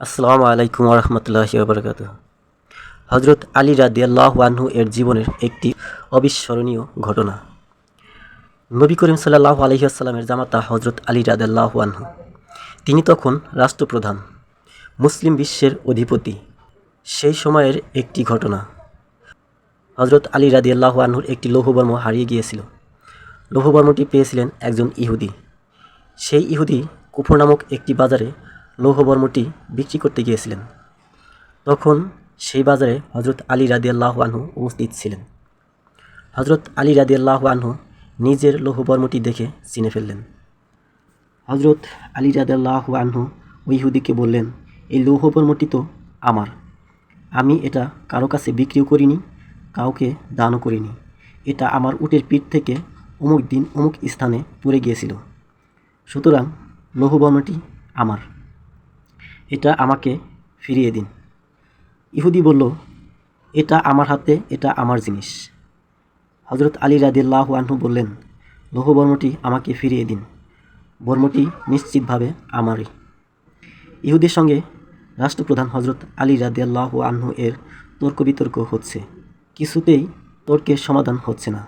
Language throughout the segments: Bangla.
আসসালামু আলাইকুম রহমতুল্লাহি ওবরাকাত হজরত আলী রাদিয়াল্লাহু আনহু এর জীবনের একটি অবিস্মরণীয় ঘটনা। নবী করিম সাল্লাহ আলহিহাস্লামের জামাতা হজরত আলী রাদিয়াল্লাহু আনহু, তিনি তখন রাষ্ট্রপ্রধান, মুসলিম বিশ্বের অধিপতি। সেই সময়ের একটি ঘটনা। হজরত আলী রাদিয়াল্লাহু আনহুর একটি লৌহবর্ম হারিয়ে গিয়েছিল। লৌহবর্মটি পেয়েছিলেন একজন ইহুদি। সেই ইহুদি কুফর নামক একটি বাজারে লৌহবর্মটি বিক্রি করতে গিয়েছিলেন। তখন সেই বাজারে হজরত আলী রাদিয়াল্লাহ আনহু উপস্থিত ছিলেন। হজরত আলী রাদিয়াল্লাহ আনহু নিজের লৌহবর্মটি দেখে চিনে ফেললেন। হজরত আলী রাদিয়াল্লাহ আনহু ইহুদিকে বললেন, এই লৌহবর্মটি তো আমার। আমি এটা কারও কাছে বিক্রিও করিনি, কাউকে দানও করিনি। এটা আমার উটের পিঠ থেকে অমুক দিন অমুক স্থানে পড়ে গিয়েছিল। সুতরাং লৌহবর্মটি আমার। এটা আমাকে ফিরিয়ে দিন। ইহুদি বলল, এটা আমার হাতে, এটা আমার জিনিস। হজরত আলী রাদিল্লাহ আনহু বললেন লৌহবর্মটি আমাকে ফিরিয়ে দিন। বর্মটি নিশ্চিতভাবে আমারই। ইহুদির সঙ্গে রাষ্ট্রপ্রধান হজরত আলী রাদিয়াল্লাহ আনহু এর তর্ক বিতর্ক হচ্ছে। কিছুতেই তর্কের সমাধান হচ্ছে না।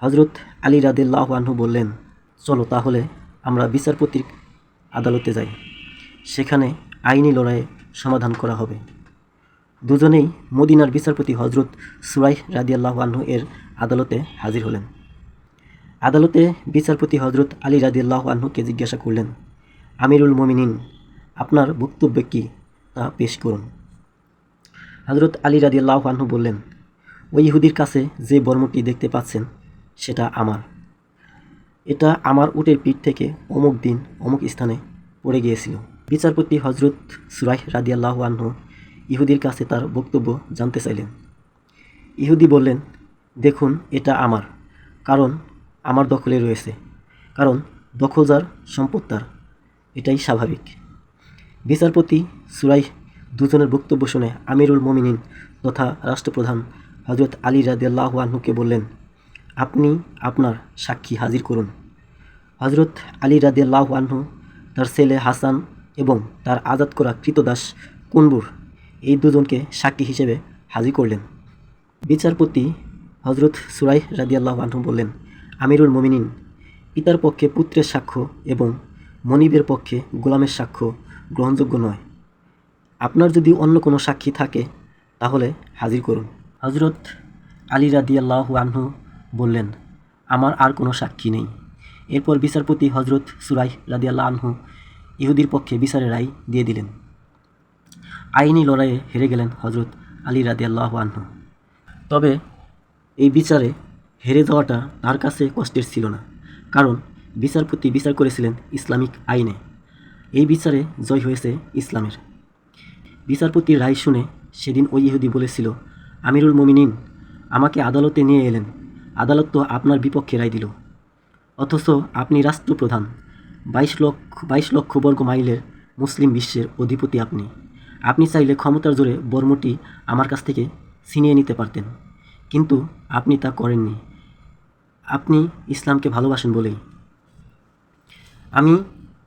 হজরত আলী রাদিল্লাহ আনহু বললেন, চলো তাহলে আমরা বিচারপতির আদালতে যাই। সেখানে আইনি লড়াইয়ে সমাধান করা হবে। দুজনেই মদিনার বিচারপতি হজরত সুরাই রাদিয়াল্লাহ আনহু এর আদালতে হাজির হলেন। আদালতে বিচারপতি হজরত আলী রাদিয়াল্লাহ আনহুকে জিজ্ঞাসা করলেন, আমিরুল মমিনিন, আপনার বক্তব্য কী? তা পেশ করুন। হজরত আলী রাদিয়াল্লাহ আনহু বললেন ওই ইহুদির কাছে যে বর্মটি দেখতে পাচ্ছেন, সেটা আমার। এটা আমার উটের পিঠ থেকে অমুক দিন অমুক স্থানে পড়ে গিয়েছিল। বিচারপতি হজরত সুরাই রাদিয়াল্লাহ আনহু ইহুদির কাছে তার বক্তব্য জানতে চাইলেন। ইহুদি বললেন, দেখুন, এটা আমার, কারণ আমার দখলে রয়েছে, কারণ দখলদার সম্পদ তার, এটাই স্বাভাবিক। বিচারপতি সুরাই দুজনের বক্তব্য শুনে আমিরুল মমিনিন তথা রাষ্ট্রপ্রধান হজরত আলী রাদিয়াল্লাহ আনহুকে বললেন, আপনি আপনার সাক্ষী হাজির করুন। হজরত আলী রাদিয়াল্লাহ আনহু তার ছেলে হাসান এবং তার আজাদ করা কৃতদাস কুনবুর এই দুজনকে সাক্ষী হিসেবে হাজির করলেন। বিচারপতি হজরত সুরাই রাদিয়াল্লাহ আনহু বললেন, আমিরুল মমিনিন, পিতার পক্ষে পুত্রের সাক্ষ্য এবং মনিবের পক্ষে গোলামের সাক্ষ্য গ্রহণযোগ্য নয়। আপনার যদি অন্য কোনো সাক্ষী থাকে, তাহলে হাজির করুন। হজরত আলী রাদিয়াল্লাহ আনহু বললেন, আমার আর কোনো সাক্ষী নেই। এরপর বিচারপতি হজরত সুরাই রাদিয়াল্লাহ আনহু ইহুদির পক্ষে বিচারের রায় দিয়ে দিলেন। আইনি লড়াইয়ে হেরে গেলেন হজরত আলী রাদিয়াল্লাহ আনহু। তবে এই বিচারে হেরে যাওয়াটা তার কাছে কষ্টের ছিল না, কারণ বিচারপতি বিচার করেছিলেন ইসলামিক আইনে। এই বিচারে জয় হয়েছে ইসলামের। বিচারপতির রায় শুনে সেদিন ওই ইহুদি বলেছিল, আমিরুল মমিনিন, আমাকে আদালতে নিয়ে এলেন। আদালত তো আপনার বিপক্ষে রায় দিল। অথচ আপনি রাষ্ট্রপ্রধান। বাইশ লক্ষ বাইশ লক্ষ বর্গ মাইলের মুসলিম বিশ্বের অধিপতি আপনি। আপনি চাইলে ক্ষমতার জোরে বর্মটি আমার কাছ থেকে ছিনিয়ে নিতে পারতেন। কিন্তু আপনি তা করেননি। আপনি ইসলামকে ভালোবাসেন বলেই। আমি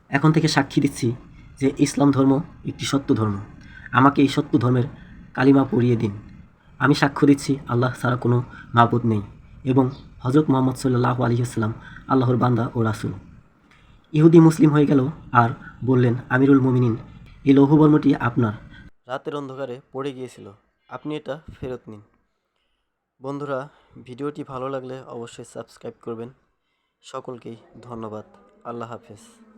এখন থেকে সাক্ষী দিচ্ছি যে ইসলাম ধর্ম একটি সত্য ধর্ম। আমাকে এই সত্য ধর্মের কালিমা পড়িয়ে দিন। আমি সাক্ষ্য দিচ্ছি আল্লাহ ছাড়া কোনো মাবুদ নেই এবং হজরত মোহাম্মদ সাল্লাহ আলহিহাস্লাম আল্লাহর বান্দা ও রাসুল। ইহুদি মুসলিম হয়ে গেল আর বললেন, আমিরুল মমিনিন, এই লৌহবর্মটি আপনার। রাতের অন্ধকারে পড়ে গিয়েছিল। আপনি এটা ফেরত নিন। বন্ধুরা, ভিডিওটি ভালো লাগলে অবশ্যই সাবস্ক্রাইব করবেন। সকলকেই ধন্যবাদ। আল্লাহ হাফেজ।